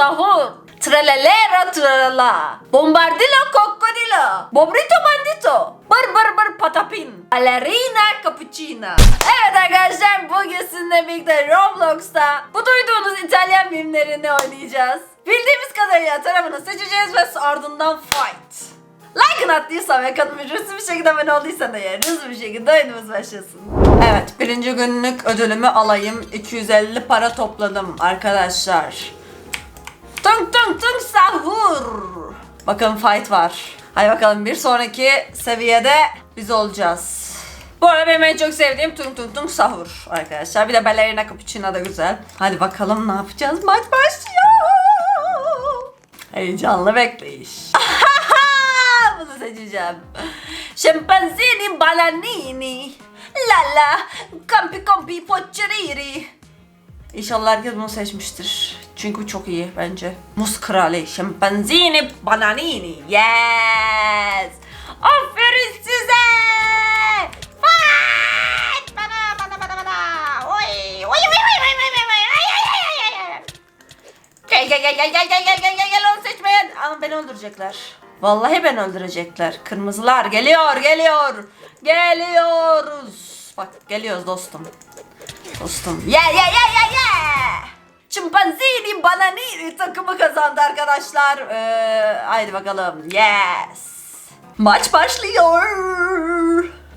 sahur. Tralelera tralala. Bombardilo cocodilo. Bobrito bandito. Bır bır bır patapin. Ballerina cappuccino. Evet arkadaşlar bugün sizinle birlikte Roblox'ta bu duyduğunuz İtalyan mimlerini oynayacağız. Bildiğimiz kadarıyla tarafını seçeceğiz ve ardından fight. Like'ını attıysan ve kanalıma ücretsiz bir şekilde abone olduysan eğer hızlı bir şekilde oyunumuz başlasın. Evet birinci günlük ödülümü alayım. 250 para topladım arkadaşlar. Tung tung tung sahur. Bakın fight var. Hadi bakalım bir sonraki seviyede biz olacağız. Bu arada benim en çok sevdiğim tung tung tung sahur arkadaşlar. Bir de ballerina cappuccino da güzel. Hadi bakalım ne yapacağız. Maç başlıyor. Heyecanlı bekleyiş. Bunu seçeceğim. Şempanzini balanini. Lala. Campi campi poçeriri. İnşallah herkes bunu seçmiştir. Çünkü çok iyi bence. Muz krali. Şempanzini bananini. Yes. Aferin size. Gel gel gel gel gel gel gel gel gel onu seçmeyin. Ama beni öldürecekler. Vallahi beni öldürecekler. Kırmızılar geliyor geliyor. Geliyoruz. Bak geliyoruz dostum. Dostum. Yeah yeah yeah yeah yeah. Çimpanzini bananini takımı kazandı arkadaşlar. Ee, haydi bakalım. Yes. Maç başlıyor.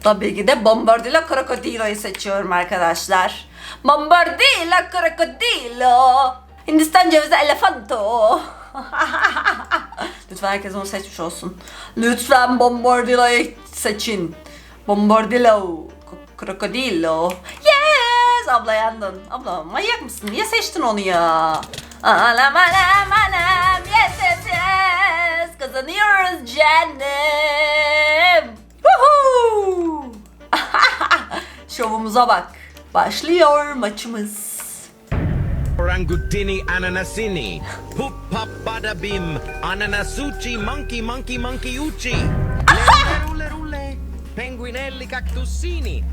Tabii ki de Bombardilo Crocodilo'yu seçiyorum arkadaşlar. Bombardilo Crocodilo. Hindistan cevizi elefanto. Lütfen herkes onu seçmiş olsun. Lütfen Bombardilo'yu seçin. Bombardilo. Krokodilo. Abla yandın. Abla manyak mısın? Niye seçtin onu ya? Anam anam anam. Yes yes yes. Kazanıyoruz canım. Şovumuza bak. Başlıyor maçımız. Orangutini ananasini. Poop pop bada bim. Ananasucci monkey monkey monkey ucci. Lere rule rule. Penguinelli cactusini.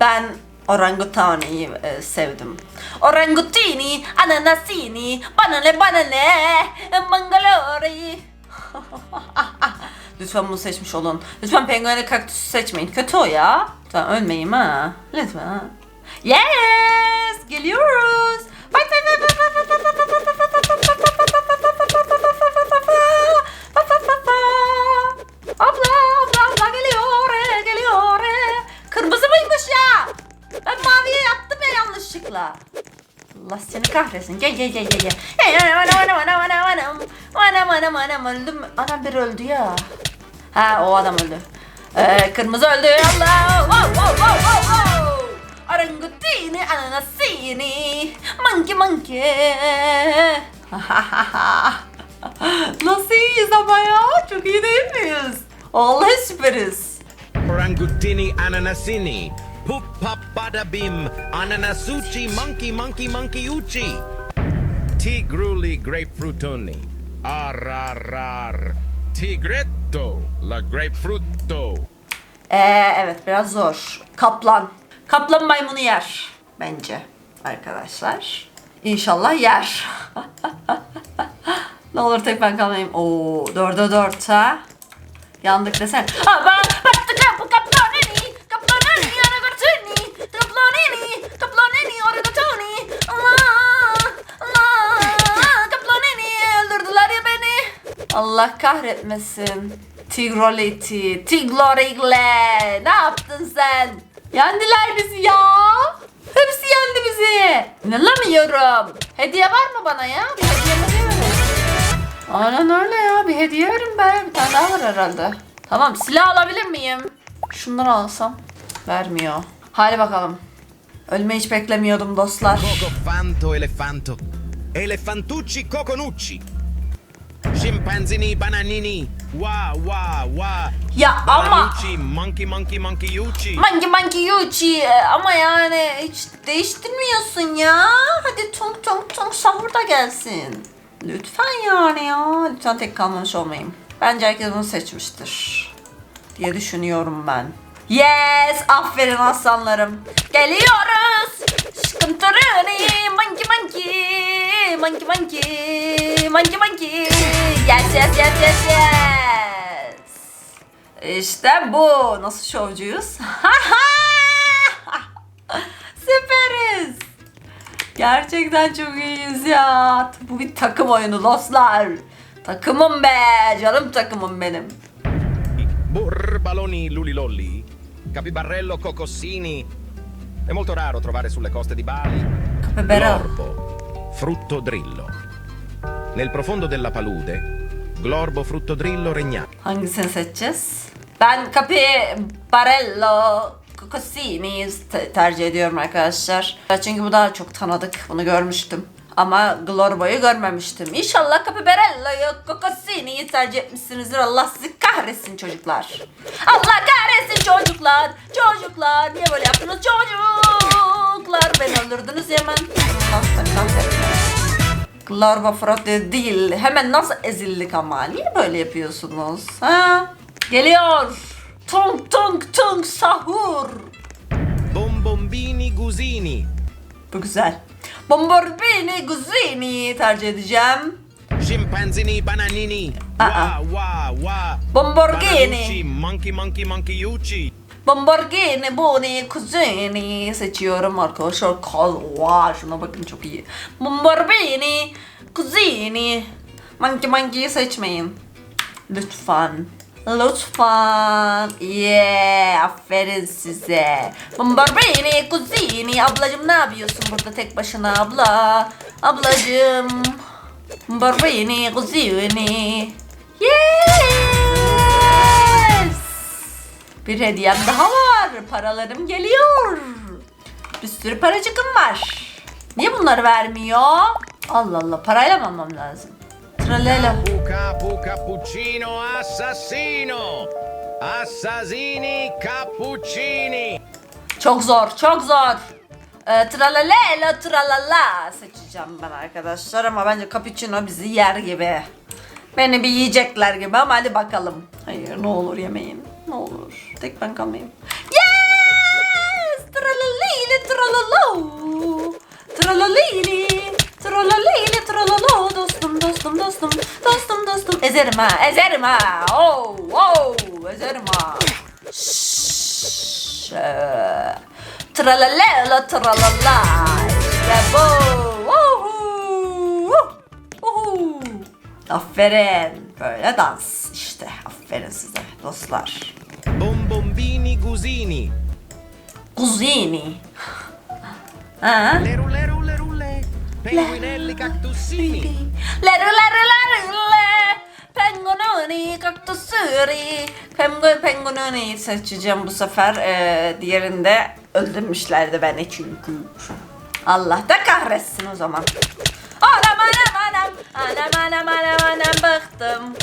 Ben orangutani'yi e, sevdim. Orangutini, ananasini, banane banane, mangalori. Lütfen bunu seçmiş olun. Lütfen pengueni kaktüsü seçmeyin. Kötü o ya. Lütfen ölmeyeyim ha. Lütfen. Yes! Geliyoruz. Kahretsin. Gel gel gel gel gel. Anam anam anam öldüm. Anam biri öldü ya. Ha o adam öldü. Ee, kırmızı öldü. Allah. Wow wow wow wow wow. Orangutini ananasini. Monkey monkey. Nasıl iyiyiz ama ya? Çok iyi değil miyiz? Vallahi süperiz. Orangutini ananasini. Poop pop bada bim. Ananasucci monkey monkey monkey ucci. Tigruli grapefruitoni. Arrarar. Tigretto la grapefrutto. Ee, evet biraz zor. Kaplan. Kaplan maymunu yer. Bence arkadaşlar. İnşallah yer. ne olur tek ben kalmayayım. Oo, dörde dört ha. Yandık desen. Ha ben Allah kahretmesin. Tigroleti, Tiglorigle. Ne yaptın sen? Yendiler bizi ya. Hepsi yendi bizi. İnanamıyorum. Hediye var mı bana ya? Bir hediye mi Aynen öyle ya. Bir hediye verin be. Bir tane daha var herhalde. Tamam silah alabilir miyim? Şunları alsam. Vermiyor. Hadi bakalım. Ölme hiç beklemiyordum dostlar. Coco fanto elefanto. Elefantucci coconucci. Scimpanzini bananini. Wa wa wa. Ya ama monkey monkey monkey ucci. Mangi mangi yuchi ama yani hiç değiştirmiyorsun ya. Hadi tung tung tung sahur da gelsin. Lütfen yani ya. Lütfen tek kalmamış olmayayım. Bence herkes bunu seçmiştir. Diye düşünüyorum ben. Yes! Aferin aslanlarım. Geliyoruz. Mangi. Monkey monkey monkey monkey. Yes yes yes yes yes. İşte bu. Nasıl şovcuyuz? Süperiz. Gerçekten çok iyiyiz ya. Bu bir takım oyunu dostlar. Takımım be canım takımım benim. Burbaloni lulilolli, capibarello cocossini. È molto raro trovare sulle coste di Bali. Capibara. Glorbo, frutto drillo. Nel profondo della palude, glorbo frutto drillo regnava. Hangisini seçeceğiz? Ben Capi Barello Cosini tercih ediyorum arkadaşlar. Çünkü bu daha çok tanıdık. Bunu görmüştüm. Ama Glorbo'yu görmemiştim. İnşallah Capibarello'yu Cosini'yi tercih etmişsinizdir. Allah sizi kahretsin çocuklar. Allah kahretsin çocuklar. Çocuklar. Niye böyle yaptınız çocuklar? Beni öldürdünüz hemen. Larva Frotte değil. Hemen nasıl ezildik ama? Niye böyle yapıyorsunuz? Ha? Geliyor. Tung tung tung sahur. Bombombini gusini. Bu güzel. Bomborbini Guzini tercih edeceğim. Scimpanzini bananini. Ah, Wa wa wa. Bomborghini. Bananucci, monkey monkey monkeyucci. Bomborghini, Buni, Kuzini seçiyorum arkadaşlar. Kal, Vay, şuna bakın çok iyi. Bomborbini, Kuzini. Monkey Monkey'i seçmeyin. Lütfen. Lütfen. Yeah, aferin size. Bomborbini, Kuzini. Ablacım ne yapıyorsun burada tek başına abla? Ablacım. Bomborbini, Kuzini. Yes. Bir hediyem daha var. Paralarım geliyor. Bir sürü paracıkım var. Niye bunları vermiyor? Allah Allah parayla mı almam lazım? Tralala. Capu cappuccino assassino. Assassini cappuccini. Çok zor, çok zor. Ee, tralalelo tralala seçeceğim ben arkadaşlar ama bence cappuccino bizi yer gibi. Beni bir yiyecekler gibi ama hadi bakalım. Hayır ne olur yemeyin. Ne olur. Tek ben kalmayayım. Yes! Tralalili tralalo. Tralalili. Tralalili tralalo. Dostum dostum dostum. Dostum dostum. Ezerim ha. Ezerim ha. Oh, oh. Ezerim ha. Şşş. Ee, Tralalelo tralala. İşte bu. Aferin. Böyle dans işte. Aferin size dostlar. Bombombini gusini. Kuzini. Ha? Leru leru lerulle. Penguinelli cactussini. Leru leru leru le. Pengununi kaktusuri. Pengu pengununi seçeceğim bu sefer. Ee, diğerinde öldürmüşlerdi beni çünkü. Allah da kahretsin o zaman. Anam anam anam. Anam anam anam anam bıktım.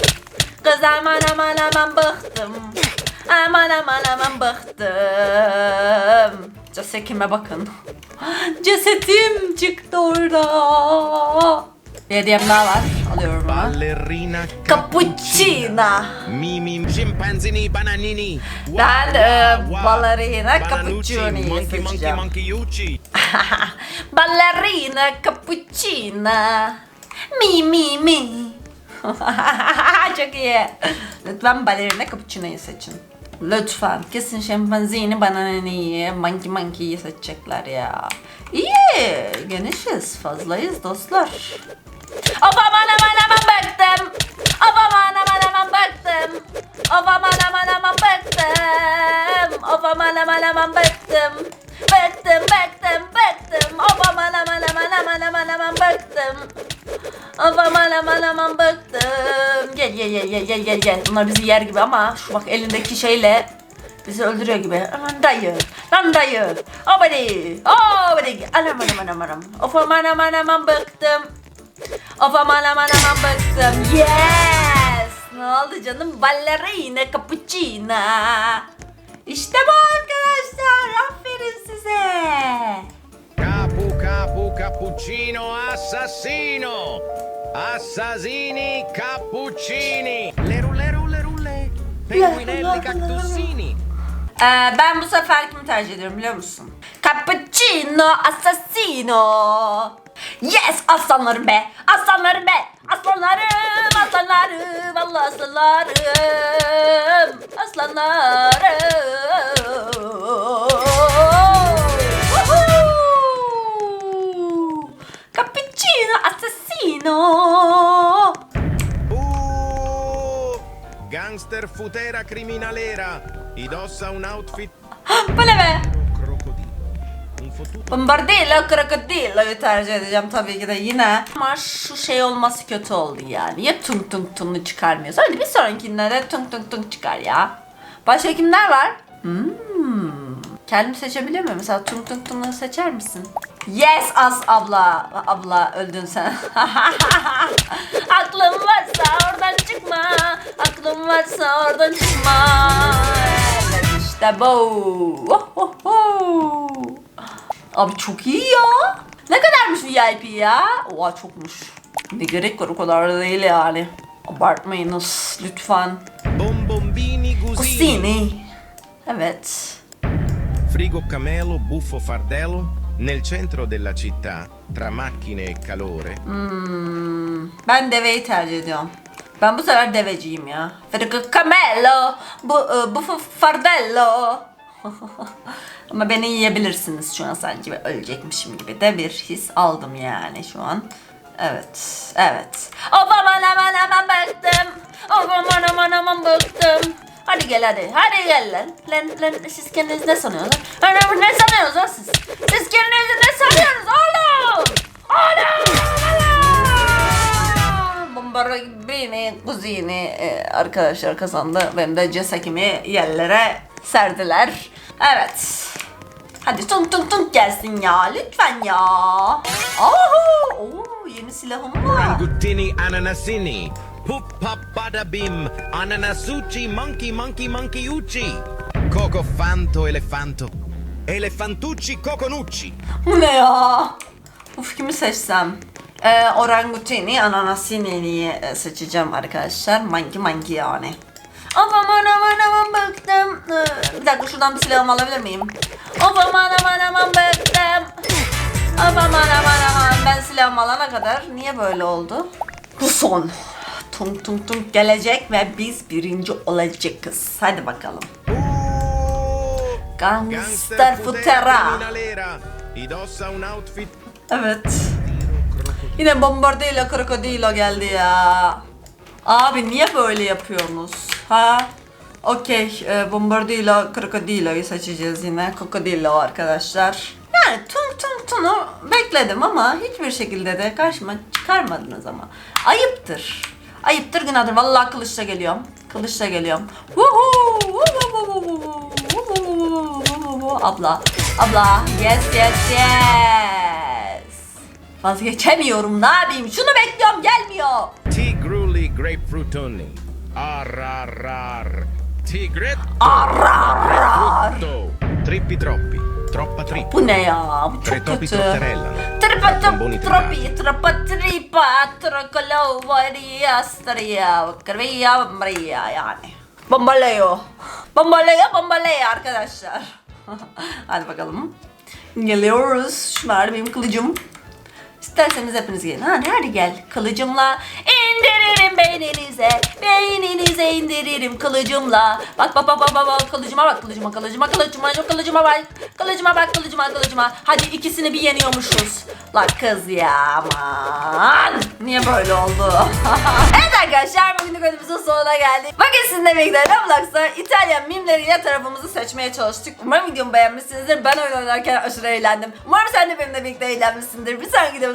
Kız aman aman aman bıktım. Aman aman aman bıktım. Cesetime bakın. Cesetim çıktı orada. Bir hediyem daha var. Alıyorum onu. Ballerina Cappuccina. Mimi scimpanzini bananini. Ben, e, ballerina monkey seçeceğim. Ballerina cappuccina. Mi mi mi. Çok iyi. Lütfen balerina cappuccino'yu seçin. Lütfen. Kesin şempanzini bananini, monkey monkey'i seçecekler ya. İyi. Genişiz. Fazlayız dostlar. Of aman aman aman baktım. Of aman aman aman baktım. Of aman aman aman baktım. Of aman aman aman baktım. Baktım baktım baktım. Of aman aman aman aman aman aman baktım. Of aman aman aman baktım. Gel gel gel gel gel gel gel. Bunlar bizi yer gibi ama şu bak elindeki şeyle bizi öldürüyor gibi. Aman dayı. Lan dayı. Obadi. Obadi. Anam anam anam anam. Of aman aman aman baktım. Of aman aman aman bıktım. Yes! Ne oldu canım? Ballerina cappuccina. İşte bu arkadaşlar. Aferin size. Capu cappuccino assassino. Assassini cappuccini. Leru leru lerulle. Penguinelli cactussini. Ee, ben bu sefer kimi tercih ediyorum biliyor musun? Cappuccino assassino. Yes aslanlarım be. Aslanlarım be. Aslanlarım. Aslanlarım. Allah aslanlarım. Aslanlarım. Assassino. Uh, gangster futera criminalera. Indossa un outfit Bu ne be? Bombardillo krokodillo'yu tercih edeceğim tabii ki de yine. Ama şu şey olması kötü oldu ya. Niye tung tung tung'u çıkarmıyoruz? Hadi bir sonrakinde de tung tung tung çıkar ya. Başka kimler var? Hmm. Kendim seçebilir miyim? Mesela tung tung tung'u seçer misin? Yes as abla. Abla öldün sen. Aklım varsa oradan çıkma. Aklım varsa oradan çıkma. Evet işte bu. Oh, oh, oh. Abi çok iyi ya. Ne kadarmış VIP ya? Oha çokmuş. Ne gerek var o kadar da değil yani. Abartmayınız lütfen. Kusini. Evet. Frigo Camelo Buffo Fardello nel centro della città, tra macchine e calore. Hmm, ben deveyi tercih. Ben bu sefer deveciyim ya. Federico Camelo. Bu, e, bu f- fardello. Ama beni yiyebilirsiniz şu an sanki ölecekmişim gibi de bir his aldım yani şu an. Evet, evet. Of aman aman aman bıktım. Of aman aman aman bıktım. Hadi gel hadi. Hadi gel lan. Lan lan siz kendinizi ne sanıyorsunuz? lan? Lan, ne sanıyorsunuz lan siz? Siz kendinizi ne sanıyorsunuz oğlum? Oğlum! Oğlum! Bombardini, kuzini e, arkadaşlar kazandı. Benim de cesekimi yerlere serdiler. Evet. Hadi tung tung tung gelsin ya. Lütfen ya. Oho! Oo, yeni silahım var. Pup pap bada bim. Ananasucci monkey monkey monkey ucci. Coco fanto elefanto. Elefantucci coconucci. Bu ne ya? Uf kimi seçsem? Ee, orangutini, ananasini'yi e, seçeceğim arkadaşlar. Monkey monkey yani. Of aman aman aman bıktım. Ee, Bir dakika şuradan bir silahımı alabilir miyim? Of aman aman aman bıktım. Of aman aman aman. Ben silahımı alana kadar niye böyle oldu? Bu son. Tung tung tung gelecek ve biz birinci olacağız. Hadi bakalım. Gangster futera. Evet. Yine bombardıyla krokodilo geldi ya. Abi niye böyle yapıyorsunuz? Ha? Okey. E, bombardıyla krokodiloyu seçeceğiz yine. Krokodilo arkadaşlar. Yani tung tung tunu bekledim ama hiçbir şekilde de karşıma çıkarmadınız ama. Ayıptır. Ayıptır günahtır. Vallahi kılıçla geliyorum. Kılıçla geliyorum. Abla. Abla. Yes yes yes. Vazgeçemiyorum ne yapayım şunu bekliyorum gelmiyor. Tigrulli grapefruitoni. Arrar. Tigret. Frutto. Trippi troppi. Troppa trippa. Bu ne ya bu Tre çok topi kötü. trotterella. Tripa Bomboni tropi tripa tripa trokolo varia staria kırvia maria yani. Bombaleo. Bombaleo bombaleo arkadaşlar. Hadi bakalım. Geliyoruz. Şu var benim kılıcım. İsterseniz hepiniz gelin. Hadi hadi gel. Kılıcımla indiririm beyninize. Beyninize indiririm kılıcımla. Bak bak bak bak bak, bak. kılıcıma bak kılıcıma kılıcıma kılıcıma kılıcıma bak. Kılıcıma bak kılıcıma kılıcıma. Hadi ikisini bir yeniyormuşuz. La kız ya aman. Niye böyle oldu? evet arkadaşlar bugün videomuzun sonuna geldik. Bugün sizinle birlikte Roblox'ta İtalyan mimleriyle tarafımızı seçmeye çalıştık. Umarım videomu beğenmişsinizdir. Ben oyun oynarken aşırı eğlendim. Umarım sen de benimle birlikte eğlenmişsindir. Bir sonraki videomuzda